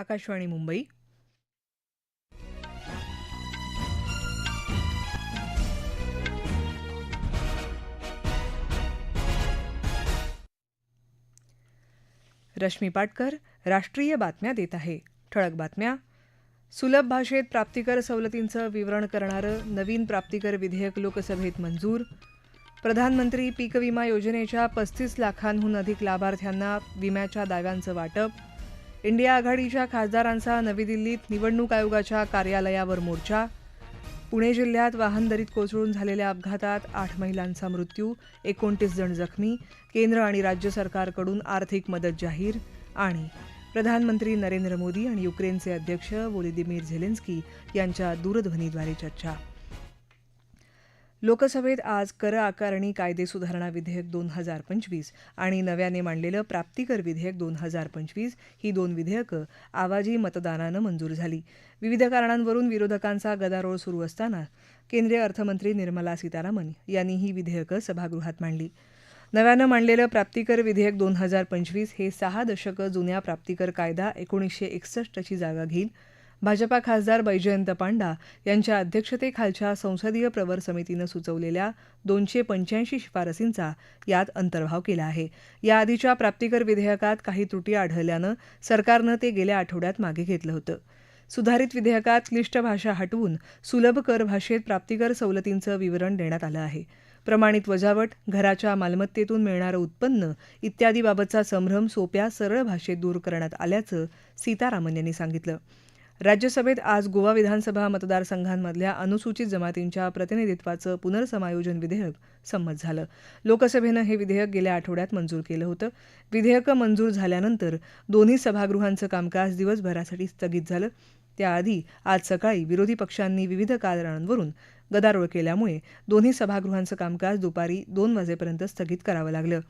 आकाशवाणी मुंबई. रश्मी पाटकर राष्ट्रीय बातम्या देत आहे. ठळक बातम्या. सुलभ भाषेत प्राप्तिकर सवलतींचं विवरण करणारं नवीन प्राप्तिकर विधेयक लोकसभेत मंजूर. प्रधानमंत्री पीक विमा योजनेच्या पस्तीस लाखांहून अधिक लाभार्थ्यांना विम्याच्या दाव्यांचं वाटप. इंडिया आघाडीच्या खासदारांचा नवी दिल्लीत निवडणूक आयोगाच्या कार्यालयावर मोर्चा. पुणे जिल्ह्यात वाहनदरीत कोसळून झालेल्या अपघातात आठ महिलांचा मृत्यू एकोणतीस जण जखमी. केंद्र आणि राज्य सरकारकडून आर्थिक मदत जाहीर. आणि प्रधानमंत्री नरेंद्र मोदी आणि युक्रेनचे अध्यक्ष वोलिदिमीर झेलेन्स्की यांच्या दूरध्वनीद्वारे चर्चा. लोकसभेत आज कर आकारणी कायदे सुधारणा विधेयक दोन हजार पंचवीस आणि नव्याने मांडलेलं प्राप्तिकर विधेयक दोन हजार पंचवीस ही दोन विधेयकं आवाजी मतदानानं मंजूर झाली. विविध कारणांवरून विरोधकांचा गदारोळ सुरू असताना केंद्रीय अर्थमंत्री निर्मला सीतारामन यांनी ही विधेयकं सभागृहात मांडली. नव्यानं मांडलेलं प्राप्तिकर विधेयक दोन हजार पंचवीस हे सहा दशकं जुन्या प्राप्तिकर कायदा एकोणीसशे एकसष्टची जागा घेईल. भाजपा खासदार बैजयंत पांडा यांच्या अध्यक्षतेखालच्या संसदीय प्रवर समितीनं सुचवलेल्या दोनशे पंच्याऐंशी शिफारसींचा यात अंतर्भाव केला आहे. याआधीच्या प्राप्तिकर विधेयकात काही त्रुटी आढळल्यानं सरकारनं ते गेल्या आठवड्यात मागे घेतलं होतं. सुधारित विधेयकात क्लिष्ट भाषा हटवून सुलभ कर भाषेत प्राप्तिकर सवलतींचं विवरण देण्यात आलं आहे. प्रमाणित वजावट घराच्या मालमत्तेतून मिळणारं उत्पन्न इत्यादीबाबतचा संभ्रम सोप्या सरळ भाषेत दूर करण्यात आल्याचं सीतारामन यांनी सांगितलं. राज्यसभेत आज गोवा विधानसभा मतदारसंघांमधल्या अनुसूचित जमातींच्या प्रतिनिधित्वाचं पुनर्समायोजन विधेयक संमत झालं. लोकसभेनं हे विधेयक गेल्या आठवड्यात मंजूर केलं होतं. विधेयकं मंजूर झाल्यानंतर दोन्ही सभागृहांचं कामकाज दिवसभरासाठी स्थगित झालं. त्याआधी आज सकाळी विरोधी पक्षांनी विविध कारणांवरून गदारोळ केल्यामुळे दोन्ही सभागृहांचं कामकाज दुपारी दोन वाजेपर्यंत स्थगित करावं लागलं.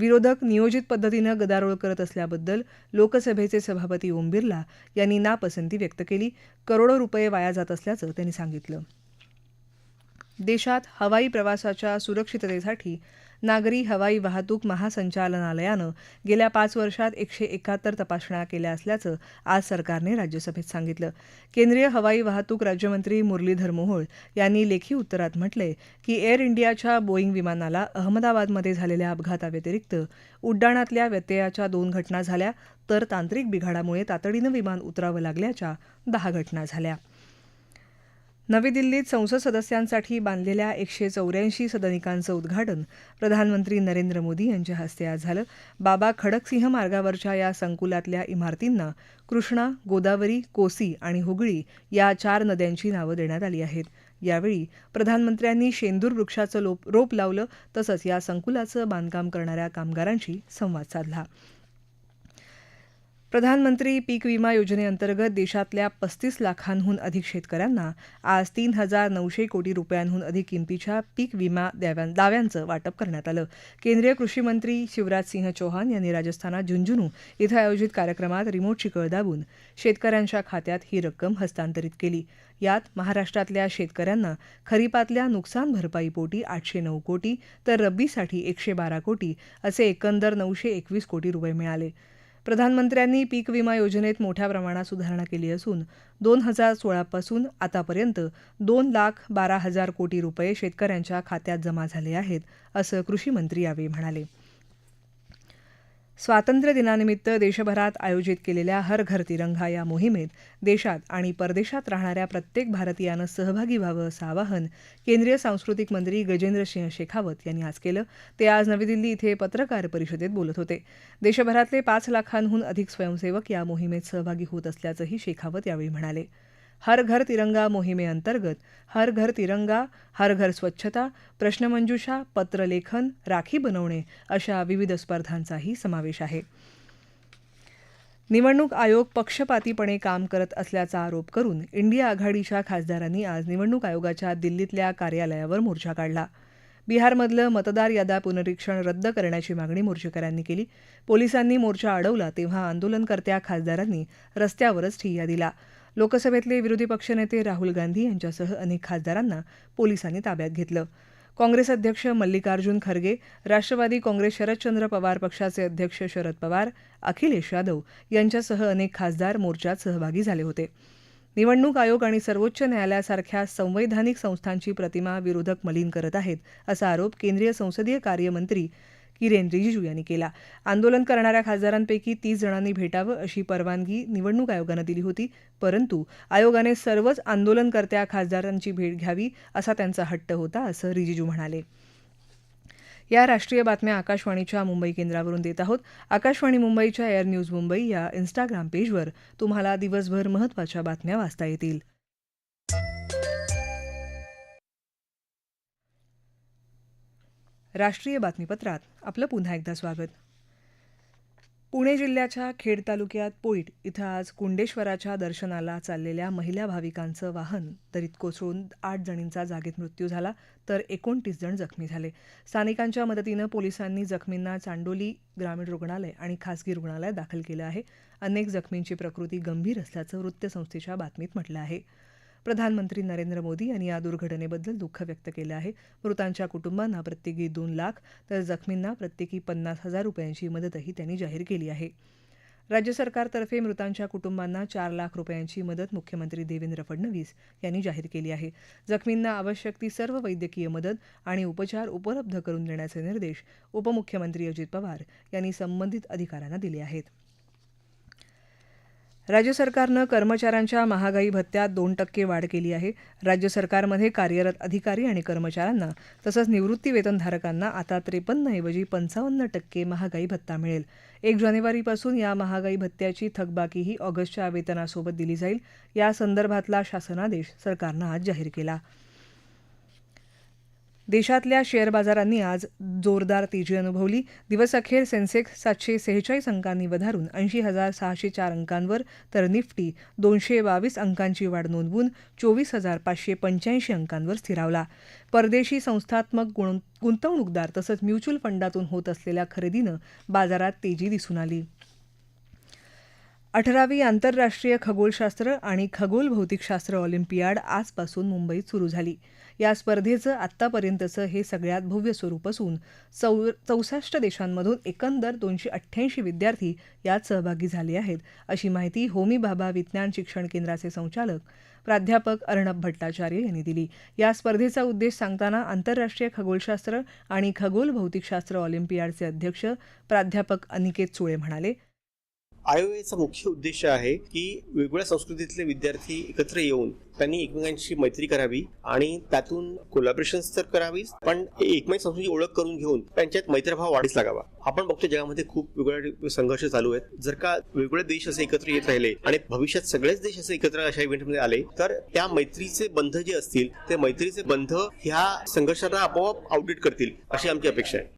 विरोधक नियोजित पद्धतीनं गदारोळ करत असल्याबद्दल लोकसभेचे सभापती ओम बिर्ला यांनी नापसंती व्यक्त केली. करोडो रुपये वाया जात असल्याचं त्यांनी सांगितलं. देशात हवाई प्रवासाच्या सुरक्षिततेसाठी नागरी हवाई वाहतूक महासंचालनालयानं गेल्या पाच वर्षात एकशे एकाहत्तर तपासण्या केल्या असल्याचं आज सरकारने राज्यसभेत सांगितलं. केंद्रीय हवाई वाहतूक राज्यमंत्री मुरलीधर मोहोळ यांनी लेखी उत्तरात म्हटलंय की एअर इंडियाच्या बोईंग विमानाला अहमदाबादमध्ये झालेल्या अपघाताव्यतिरिक्त उड्डाणातल्या व्यत्ययाच्या दोन घटना झाल्या तर तांत्रिक बिघाडामुळे तातडीनं विमान उतरावं लागल्याच्या दहा घटना झाल्या. नवी दिल्लीत संसद सदस्यांसाठी बांधलेल्या एकशे चौऱ्याऐंशी सदनिकांचं उद्घाटन प्रधानमंत्री नरेंद्र मोदी यांच्या हस्ते आज झालं. बाबा खडकसिंह मार्गावरच्या या संकुलातल्या इमारतींना कृष्णा गोदावरी कोसी आणि हुगळी या चार नद्यांची नावं देण्यात आली आहेत. यावेळी प्रधानमंत्र्यांनी शेंदूर वृक्षाचं रोप लावलं तसंच या संकुलाचं बांधकाम करणाऱ्या कामगारांशी संवाद साधला. प्रधानमंत्री पीक विमा योजनेअंतर्गत देशातल्या पस्तीस लाखांहून अधिक शेतकऱ्यांना आज तीन हजार नऊशे कोटी रुपयांहून अधिक किमतीच्या पीक विमा दाव्यांचं वाटप करण्यात आलं. केंद्रीय कृषी मंत्री शिवराज सिंह चौहान यांनी राजस्थानात झुंझुनू इथं आयोजित कार्यक्रमात रिमोटची कळ दाबून शेतकऱ्यांच्या खात्यात ही रक्कम हस्तांतरित केली. यात महाराष्ट्रातल्या शेतकऱ्यांना खरीपातल्या नुकसान भरपाईपोटी आठशे नऊ कोटी तर रब्बीसाठी एकशे बारा कोटी असे एकंदर नऊशे एकवीस कोटी रुपये मिळाले. प्रधानमंत्र्यांनी पीक विमा योजनेत मोठ्या प्रमाणात सुधारणा केली असून दोन हजार सोळापासून आतापर्यंत दोन लाख बारा हजार कोटी रुपये शेतकऱ्यांच्या खात्यात जमा झाले आहेत असं कृषीमंत्री यावेळी म्हणाले. स्वातंत्र्य दिनानिमित्त देशभरात आयोजित केलेल्या हर घर तिरंगा या मोहिमेत देशात आणि परदेशात राहणाऱ्या प्रत्येक भारतीयानं सहभागी व्हावं असं आवाहन केंद्रीय सांस्कृतिक मंत्री गजेंद्र सिंह शेखावत यांनी आज केलं. ते आज नवी दिल्ली इथे पत्रकार परिषदेत बोलत होते. देशभरातले पाच लाखांहून अधिक स्वयंसेवक या मोहिमेत सहभागी होत असल्याचंही शेखावत यावेळी म्हणाले. हर घर तिरंगा मोहिमेअंतर्गत हर घर तिरंगा हर घर स्वच्छता प्रश्नमंजुषा पत्रलेखन राखी बनवणे अशा विविध स्पर्धांचाही समावेश आहे. निवडणूक आयोग पक्षपातीपणे काम करत असल्याचा आरोप करून इंडिया आघाडीच्या खासदारांनी आज निवडणूक आयोगाच्या दिल्लीतल्या कार्यालयावर मोर्चा काढला. बिहारमधलं मतदार यादा पुनरीक्षण रद्द करण्याची मागणी मोर्चेकऱ्यांनी केली. पोलिसांनी मोर्चा अडवला तेव्हा आंदोलनकर्त्या खासदारांनी रस्त्यावरच ठिय्या दिला. लोकसभेतले विरोधी पक्षनेते राहुल गांधी यांच्यासह अनेक खासदारांना पोलिसांनी ताब्यात घेतलं. काँग्रेस अध्यक्ष मल्लिकार्जुन खरगे राष्ट्रवादी काँग्रेस शरदचंद्र पवार पक्षाचे अध्यक्ष शरद पवार अखिलेश यादव यांच्यासह अनेक खासदार मोर्चात सहभागी झाले होते. निवडणूक आयोग आणि सर्वोच्च न्यायालयासारख्या संवैधानिक संस्थांची प्रतिमा विरोधक मलिन करत आहेत असा आरोप केंद्रीय संसदीय कार्यमंत्री किरेन रिजिजू यांनी केला. आंदोलन करणाऱ्या खासदारांपैकी तीस जणांनी भेटावं अशी परवानगी निवडणूक आयोगानं दिली होती. परंतु आयोगाने सर्वच आंदोलनकर्त्या खासदारांची भेट घ्यावी असा त्यांचा हट्ट होता असं रिजिजू म्हणाले. या राष्ट्रीय बातम्या आकाशवाणीच्या मुंबई केंद्रावरून देत आहोत. आकाशवाणी मुंबईच्या एअर न्यूज मुंबई या इन्स्टाग्राम पेजवर तुम्हाला दिवसभर महत्त्वाच्या बातम्या वाचता येतील. राष्ट्रीय बातमीपत्रात आपलं पुन्हा एकदा स्वागत. पुणे जिल्ह्याच्या खेड तालुक्यात पोईट इथं आज कुंडेश्वराच्या दर्शनाला चाललेल्या महिला भाविकांचं वाहन दरीत कोसळून आठ जणींचा जागेत मृत्यू झाला तर एकोणतीस जण जखमी झाले. स्थानिकांच्या मदतीनं पोलिसांनी जखमींना चांडोली ग्रामीण रुग्णालय आणि खासगी रुग्णालयात दाखल केलं आहे. अनेक जखमींची प्रकृती गंभीर असल्याचं वृत्तसंस्थेच्या बातमीत म्हटलं आहे. प्रधानमंत्री नरेंद्र मोदी यांनी या दुर्घटनेबद्दल दुःख व्यक्त केलं आहे. मृतांच्या कुटुंबांना प्रत्येकी दोन लाख तर जखमींना प्रत्येकी पन्नास हजार रुपयांची मदतही त्यांनी जाहीर केली आहे. राज्य सरकारतर्फे मृतांच्या कुटुंबांना चार लाख रुपयांची मदत मुख्यमंत्री देवेंद्र फडणवीस यांनी जाहीर केली आहे. जखमींना आवश्यक ती सर्व वैद्यकीय मदत आणि उपचार उपलब्ध करून देण्याचे निर्देश उपमुख्यमंत्री अजित पवार यांनी संबंधित अधिकाऱ्यांना दिले आहेत. राज्य सरकारनं कर्मचाऱ्यांच्या महागाई भत्त्यात दोन टक्के वाढ केली आहे. राज्य सरकारमध्ये कार्यरत अधिकारी आणि कर्मचाऱ्यांना तसंच निवृत्ती वेतनधारकांना आता त्रेपन्नऐवजी पंचावन्न टक्के महागाई भत्ता मिळेल. एक जानेवारीपासून या महागाई भत्त्याची थकबाकीही ऑगस्टच्या वेतनासोबत दिली जाईल. या संदर्भातला शासनादेश सरकारनं आज जाहीर केला. देशातल्या शेअर बाजारांनी आज जोरदार तेजी अनुभवली. दिवसअखेर सेन्सेक्स सातशे सेहेचाळीस अंकांनी वधारून ऐंशी हजार सहाशे चार अंकांवर तर निफ्टी दोनशे बावीस अंकांची वाढ नोंदवून चोवीस हजार पाचशे पंच्याऐंशी अंकांवर स्थिरावला. परदेशी संस्थात्मक गुण गुंतवणूकदार तसंच म्युच्युअल फंडातून होत असलेल्या खरेदीनं बाजारात तेजी दिसून आली. अठरावी आंतरराष्ट्रीय खगोलशास्त्र आणि खगोल भौतिकशास्त्र ऑलिम्पियाड आजपासून मुंबईत सुरू झाली. या स्पर्धेचं आत्तापर्यंतचं हे सगळ्यात भव्य स्वरूप असून चौ चौसष्ट देशांमधून एकंदर दोनशे अठ्ठ्याऐंशी विद्यार्थी यात सहभागी झाले आहेत अशी माहिती होमी भाभा विज्ञान शिक्षण केंद्राचे संचालक प्राध्यापक अर्णब भट्टाचार्य यांनी दिली. या स्पर्धेचा उद्देश सांगताना आंतरराष्ट्रीय खगोलशास्त्र आणि खगोल भौतिकशास्त्र ऑलिम्पियाडचे अध्यक्ष प्राध्यापक अनिकेत चुळे म्हणाले आयओएचा मुख्य उद्देश आहे की वेगवेगळ्या संस्कृतीतले विद्यार्थी एकत्र येऊन त्यांनी एकमेकांशी मैत्री करावी आणि त्यातून कोलॅबरेशन तर करावीच पण एकमेक संस्कृतीची ओळख करून घेऊन त्यांच्यात मैत्रभाव वाढीस लागावा. आपण बघतो जगामध्ये खूप वेगवेगळे संघर्ष चालू आहेत. जर का वेगवेगळे देश असे एकत्र येत राहिले आणि भविष्यात सगळेच देश असे एकत्र अशा इव्हेंटमध्ये आले तर त्या मैत्रीचे बंध जे असतील ते मैत्रीचे बंध ह्या संघर्षांना आपोआप आउटडेट करतील अशी आमची अपेक्षा आहे.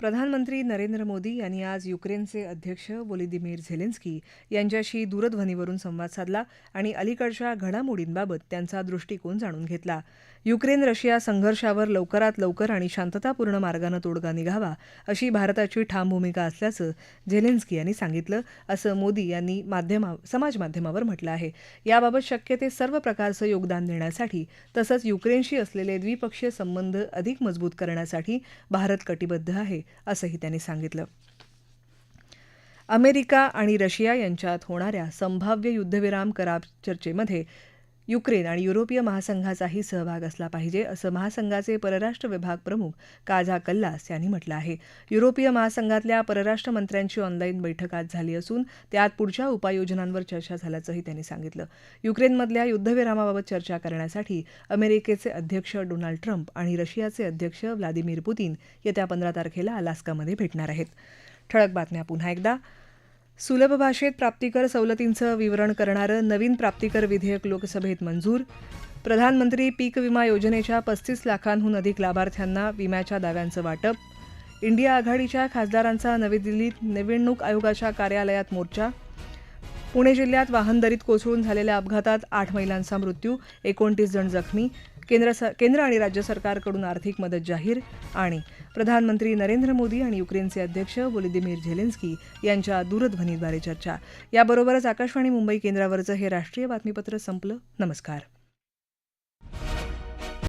प्रधानमंत्री नरेंद्र मोदी यांनी आज युक्रेनचे अध्यक्ष वोलिदिमीर झेलेन्स्की यांच्याशी दूरध्वनीवरून संवाद साधला आणि अलीकडच्या घडामोडींबाबत त्यांचा दृष्टिकोन जाणून घेतला. युक्रेन रशिया संघर्षावर लवकरात लवकर आणि शांततापूर्ण मार्गानं तोडगा निघावा अशी भारताची ठाम भूमिका असल्याचं झेलेन्स्की यांनी सांगितलं असं मोदी यांनी माध्यमा समाजमाध्यमावर म्हटलं आहे. याबाबत शक्य ते सर्व प्रकारचं योगदान देण्यासाठी तसंच युक्रेनशी असलेले द्विपक्षीय संबंध अधिक मजबूत करण्यासाठी भारत कटिबद्ध आहे. असंही त्यांनी सांगितलं. अमेरिका आणि रशिया यांच्यात होणाऱ्या संभाव्य युद्धविराम करार चर्चेमध्ये युक्रेन आणि युरोपीय महासंघाचाही सहभाग असला पाहिजे असं महासंघाचे परराष्ट्र विभाग प्रमुख काझा कल्लास यांनी म्हटलं आहे. युरोपीय महासंघातल्या परराष्ट्र मंत्र्यांची ऑनलाईन बैठक आज झाली असून त्यात पुढच्या उपाययोजनांवर चर्चा झाल्याचंही त्यांनी सांगितलं. युक्रेनमधल्या युद्धविरामाबाबत चर्चा करण्यासाठी अमेरिकेचे अध्यक्ष डोनाल्ड ट्रम्प आणि रशियाचे अध्यक्ष व्लादिमीर पुतीन येत्या पंधरा तारखेला अलास्कामध्ये भेटणार आहेत. ठळक बातम्या पुन्हा एकदा. सुलभ भाषेत प्राप्तिकर सवलतींचं विवरण करणारं नवीन प्राप्तिकर विधेयक लोकसभेत मंजूर. प्रधानमंत्री पीक विमा योजनेच्या पस्तीस लाखांहून अधिक लाभार्थ्यांना विम्याच्या दाव्यांचं वाटप. इंडिया आघाडीच्या खासदारांचा नवी दिल्लीत निवडणूक आयोगाच्या कार्यालयात मोर्चा. पुणे जिल्ह्यात वाहनदरीत कोसळून झालेल्या अपघातात आठ महिलांचा मृत्यू एकोणतीस जण जखमी. केंद्र स केंद्र आणि राज्य सरकारकडून आर्थिक मदत जाहीर आणि प्रधानमंत्री नरेंद्र मोदी आणि युक्रेनचे अध्यक्ष वोलोदिमीर झेलेन्स्की यांच्या दूरध्वनीद्वारे चर्चा. याबरोबरच आकाशवाणी मुंबई केंद्रावरचं हे राष्ट्रीय बातमीपत्र संपलं. नमस्कार.